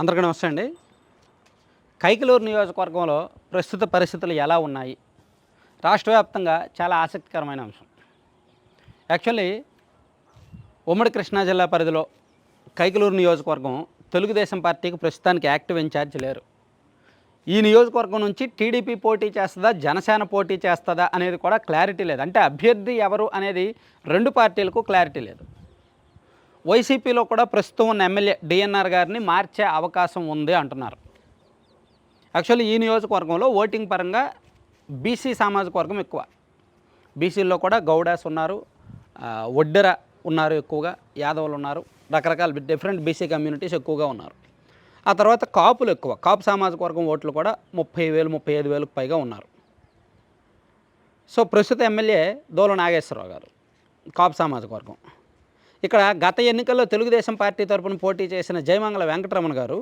అందరికీ నమస్తే అండి. కైకలూరు నియోజకవర్గంలో ప్రస్తుత పరిస్థితులు ఎలా ఉన్నాయి? రాష్ట్ర వ్యాప్తంగా చాలా ఆసక్తికరమైన అంశం. యాక్చువల్లీ ఉమ్మడి కృష్ణా జిల్లా పరిధిలో కైకలూరు నియోజకవర్గం తెలుగుదేశం పార్టీకి ప్రస్తుతానికి యాక్టివ్ ఇన్ఛార్జ్ లేరు. ఈ నియోజకవర్గం నుంచి టీడీపీ పోటీ చేస్తుందా జనసేన పోటీ చేస్తుందా అనేది కూడా క్లారిటీ లేదు. అంటే అభ్యర్థి ఎవరు అనేది రెండు పార్టీలకు క్లారిటీ లేదు. వైసీపీలో కూడా ప్రస్తుతం ఉన్న ఎమ్మెల్యే డిఎన్ఆర్ గారిని మార్చే అవకాశం ఉంది అంటున్నారు. యాక్చువల్లీ ఈ నియోజకవర్గంలో ఓటింగ్ పరంగా బీసీ సామాజిక వర్గం ఎక్కువ. బీసీల్లో కూడా గౌడాస్ ఉన్నారు ఒడ్డెర ఉన్నారు ఎక్కువగా యాదవులు ఉన్నారు రకరకాల డిఫరెంట్ బీసీ కమ్యూనిటీస్ ఎక్కువగా ఉన్నారు. ఆ తర్వాత కాపులు ఎక్కువ కాపు సామాజిక వర్గం ఓట్లు కూడా ముప్పై వేలు ముప్పై ఐదు వేలకు పైగా ఉన్నారు. సో ప్రస్తుత ఎమ్మెల్యే దోల నాగేశ్వరరావు గారు కాపు సామాజిక వర్గం. ఇక్కడ గత ఎన్నికల్లో తెలుగుదేశం పార్టీ తరపున పోటీ చేసిన జయమంగళ వెంకటరమణ గారు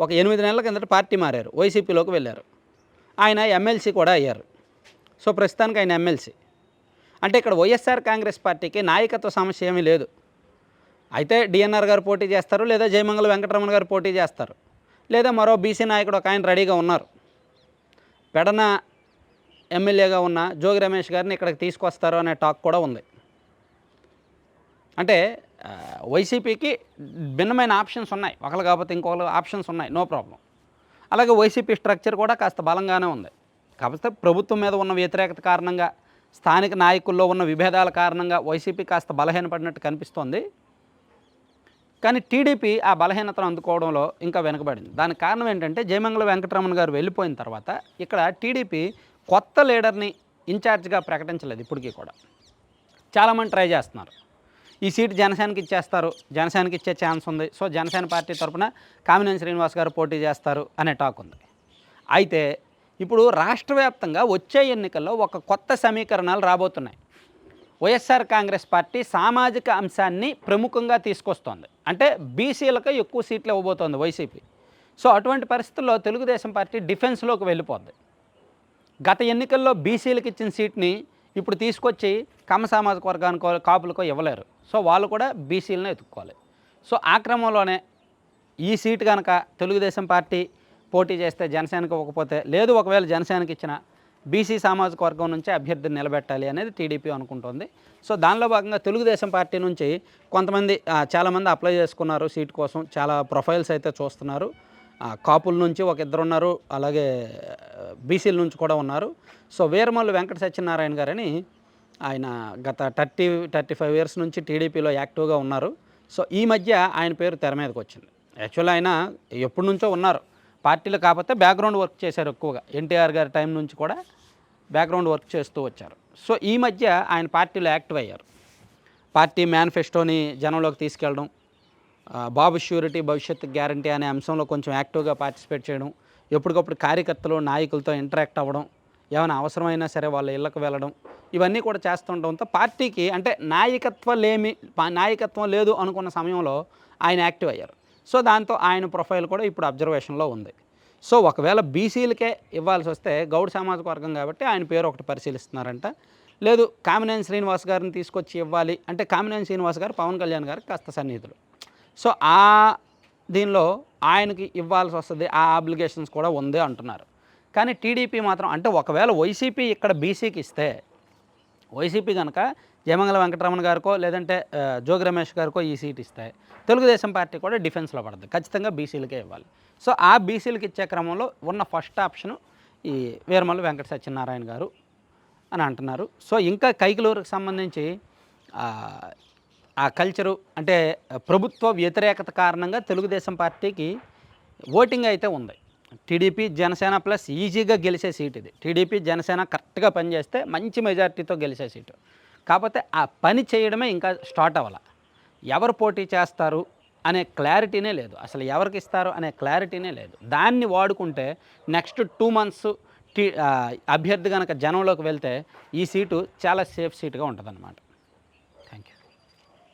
ఒక ఎనిమిది నెలల కిందట పార్టీ మారారు వైసీపీలోకి వెళ్ళారు. ఆయన ఎమ్మెల్సీ కూడా అయ్యారు. సో ప్రస్తుతానికి ఆయన ఎమ్మెల్సీ. అంటే ఇక్కడ వైఎస్ఆర్ కాంగ్రెస్ పార్టీకి నాయకత్వ సమస్య ఏమీ లేదు. అయితే డిఎన్ఆర్ గారు పోటీ చేస్తారు లేదా జయమంగళ వెంకటరమణ గారు పోటీ చేస్తారు లేదా మరో బీసీ నాయకుడు ఒక ఆయన రెడీగా ఉన్నారు. పెడన ఎమ్మెల్యేగా ఉన్న జోగి రమేష్ గారిని ఇక్కడికి తీసుకొస్తారు అనే టాక్ కూడా ఉంది. అంటే వైసీపీకి భిన్నమైన ఆప్షన్స్ ఉన్నాయి. ఒకళ్ళు కాకపోతే ఇంకొకరు ఆప్షన్స్ ఉన్నాయి. No problem. అలాగే వైసీపీ స్ట్రక్చర్ కూడా కాస్త బలంగానే ఉంది. కాకపోతే ప్రభుత్వం మీద ఉన్న వ్యతిరేకత కారణంగా స్థానిక నాయకుల్లో ఉన్న విభేదాల కారణంగా వైసీపీ కాస్త బలహీనపడినట్టు కనిపిస్తోంది. కానీ టీడీపీ ఆ బలహీనతను అందుకోవడంలో ఇంకా వెనుకబడింది. దానికి కారణం ఏంటంటే జయమంగళ వెంకటరమణ గారు వెళ్ళిపోయిన తర్వాత ఇక్కడ టీడీపీ కొత్త లీడర్ని ఇన్ఛార్జ్గా ప్రకటించలేదు ఇప్పటికీ కూడా. చాలామంది ట్రై చేస్తున్నారు. ఈ సీట్ జనసేనకి ఇచ్చేస్తారు. జనసేనకి ఇచ్చే ఛాన్స్ ఉంది. సో జనసేన పార్టీ తరపున కామినేని శ్రీనివాస్ గారు పోటీ చేస్తారు అనే టాక్ ఉంది. అయితే ఇప్పుడు రాష్ట్ర వ్యాప్తంగా వచ్చే ఎన్నికల్లో ఒక కొత్త సమీకరణాలు రాబోతున్నాయి. వైఎస్ఆర్ కాంగ్రెస్ పార్టీ సామాజిక అంశాన్ని ప్రముఖంగా తీసుకొస్తోంది. అంటే బీసీలకు ఎక్కువ సీట్లు ఇవ్వబోతోంది వైసీపీ. సో అటువంటి పరిస్థితుల్లో తెలుగుదేశం పార్టీ డిఫెన్స్లోకి వెళ్ళిపోద్ది. గత ఎన్నికల్లో బీసీలకు ఇచ్చిన సీట్ని ఇప్పుడు తీసుకొచ్చి కమ సామాజిక వర్గానికో కాపులకో ఇవ్వలేరు. సో వాళ్ళు కూడా బీసీలనే ఎత్తుక్కోవాలి. సో ఆ క్రమంలోనే ఈ సీటు కనుక తెలుగుదేశం పార్టీ పోటీ చేస్తే జనసేనకి ఇవ్వకపోతే లేదు ఒకవేళ జనసేనకి ఇచ్చిన బీసీ సామాజిక వర్గం నుంచి అభ్యర్థిని నిలబెట్టాలి అనేది టీడీపీ అనుకుంటుంది. సో దానిలో భాగంగా తెలుగుదేశం పార్టీ నుంచి కొంతమంది చాలామంది అప్లై చేసుకున్నారు సీట్ కోసం. చాలా ప్రొఫైల్స్ అయితే చూస్తున్నారు. కాపుల నుంచి ఒక ఇద్దరు ఉన్నారు అలాగే బీసీల నుంచి కూడా ఉన్నారు. సో వీరమల్లు వెంకట సత్యనారాయణ గారని ఆయన గత థర్టీ థర్టీ ఫైవ్ ఇయర్స్ నుంచి టీడీపీలో యాక్టివ్గా ఉన్నారు. సో ఈ మధ్య ఆయన పేరు తెర మీదకి వచ్చింది. యాక్చువల్ ఆయన ఎప్పటి నుంచో ఉన్నారు. పార్టీలో కాకపోతే బ్యాక్గ్రౌండ్ వర్క్ చేశారు ఎక్కువగా. ఎన్టీఆర్ గారి టైం నుంచి కూడా బ్యాక్గ్రౌండ్ వర్క్ చేస్తూ వచ్చారు. సో ఈ మధ్య ఆయన పార్టీలో యాక్టివ్ అయ్యారు. పార్టీ మేనిఫెస్టోని జనంలోకి తీసుకెళ్ళడం బాబు ష్యూరిటీ భవిష్యత్ గ్యారంటీ అనే అంశంలో కొంచెం యాక్టివ్గా పార్టిసిపేట్ చేయడం ఎప్పటికప్పుడు కార్యకర్తలు నాయకులతో ఇంటరాక్ట్ అవ్వడం ఏమైనా అవసరమైనా సరే వాళ్ళ ఇళ్ళకు వెళ్ళడం ఇవన్నీ కూడా చేస్తుండటంతో పార్టీకి అంటే నాయకత్వం లేమి నాయకత్వం లేదు అనుకున్న సమయంలో ఆయన యాక్టివ్ అయ్యారు. సో దాంతో ఆయన ప్రొఫైల్ కూడా ఇప్పుడు అబ్జర్వేషన్లో ఉంది. సో ఒకవేళ బీసీలకే ఇవ్వాల్సి వస్తే గౌడ్ సామాజిక వర్గం కాబట్టి ఆయన పేరు ఒకటి పరిశీలిస్తున్నారంట. లేదు కామినేని శ్రీనివాస్ గారిని తీసుకొచ్చి ఇవ్వాలి అంటే కామినేని శ్రీనివాస్ గారు పవన్ కళ్యాణ్ గారికి కాస్త సన్నిహితులు. సో ఆ దీనిలో ఆయనకి ఇవ్వాల్సి వస్తుంది ఆ అప్లికేషన్స్ కూడా ఉంది అంటున్నారు. కానీ టీడీపీ మాత్రం అంటే ఒకవేళ వైసీపీ ఇక్కడ బీసీకి ఇస్తే వైసీపీ కనుక జయమంగళ వెంకటరమణ గారికో లేదంటే జోగి రమేష్ గారికో ఈ సీట్ ఇస్తే తెలుగుదేశం పార్టీ కూడా డిఫెన్స్లో పడుతుంది ఖచ్చితంగా బీసీలకే ఇవ్వాలి. సో ఆ బీసీలకు ఇచ్చే క్రమంలో ఉన్న ఫస్ట్ ఆప్షను ఈ వీరమల్లి వెంకట సత్యనారాయణ గారు అని అంటున్నారు. సో ఇంకా కైకలూరుకి సంబంధించి ఆ కల్చరు అంటే ప్రభుత్వ వ్యతిరేకత కారణంగా తెలుగుదేశం పార్టీకి ఓటింగ్ అయితే ఉంది. టీడీపీ జనసేన ప్లస్ ఈజీగా గెలిచే సీట్ ఇది. టీడీపీ జనసేన కరెక్ట్గా పనిచేస్తే మంచి మెజారిటీతో గెలిచే సీటు. కాకపోతే ఆ పని చేయడమే ఇంకా స్టార్ట్ అవ్వాల. ఎవరు పోటీ చేస్తారు అనే క్లారిటీనే లేదు. అసలు ఎవరికి ఇస్తారు అనే క్లారిటీనే లేదు. దాన్ని వాడుకుంటే నెక్స్ట్ టూ మంత్స్ టీ అభ్యర్థి కనుక జనంలోకి వెళ్తే ఈ సీటు చాలా సేఫ్ సీట్గా ఉంటుంది